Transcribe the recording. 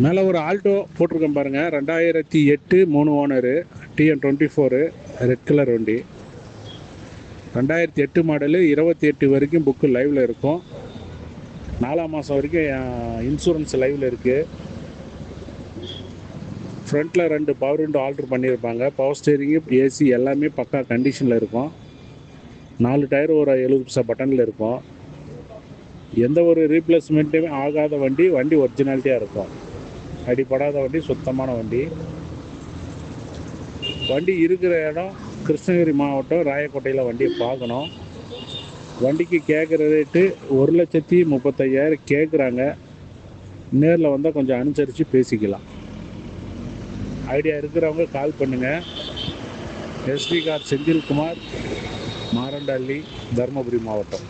மேலே ஒரு ஆல்டோ போட்டிருக்கேன் பாருங்கள் ரெண்டாயிரத்தி எட்டு மூணு owner TN twenty four red colour வண்டி. ரெண்டாயிரத்தி எட்டு மாடலு இருபத்தி எட்டு வரைக்கும் புக்கு லைவில் இருக்கும். நாலாம் மாதம் வரைக்கும் இன்சூரன்ஸ் லைவில் இருக்குது ஃப்ரண்ட்டில் ரெண்டு பவர் விண்டோ ஆல்ட்ரு பண்ணியிருப்பாங்க. பவர் ஸ்டேரிங்கு ஏசி எல்லாமே பக்கா கண்டிஷனில் இருக்கும். நாலு டயர் ஒரு எழுபது பைசா பட்டனில் இருக்கும். எந்த ஒரு ரீப்ளேஸ்மெண்ட்டுமே ஆகாத வண்டி வண்டி ஒரிஜினாலிட்டியாக இருக்கும். அடிப்படாத வண்டி சுத்தமான வண்டி. வண்டி இருக்கிற இடம் கிருஷ்ணகிரி மாவட்டம் ராயக்கோட்டையில் வண்டியை பார்க்கணும். வண்டிக்கு கேட்குற ரேட்டு ஒரு லட்சத்தி முப்பத்தையாயிரம் கேட்குறாங்க. நேரில் வந்தால் கொஞ்சம் அனுசரித்து பேசிக்கலாம். ஐடியா இருக்கிறவங்க கால் பண்ணுங்கள் எஸ்பி கார் செந்தில்குமார் மாரண்டள்ளி தருமபுரி மாவட்டம்.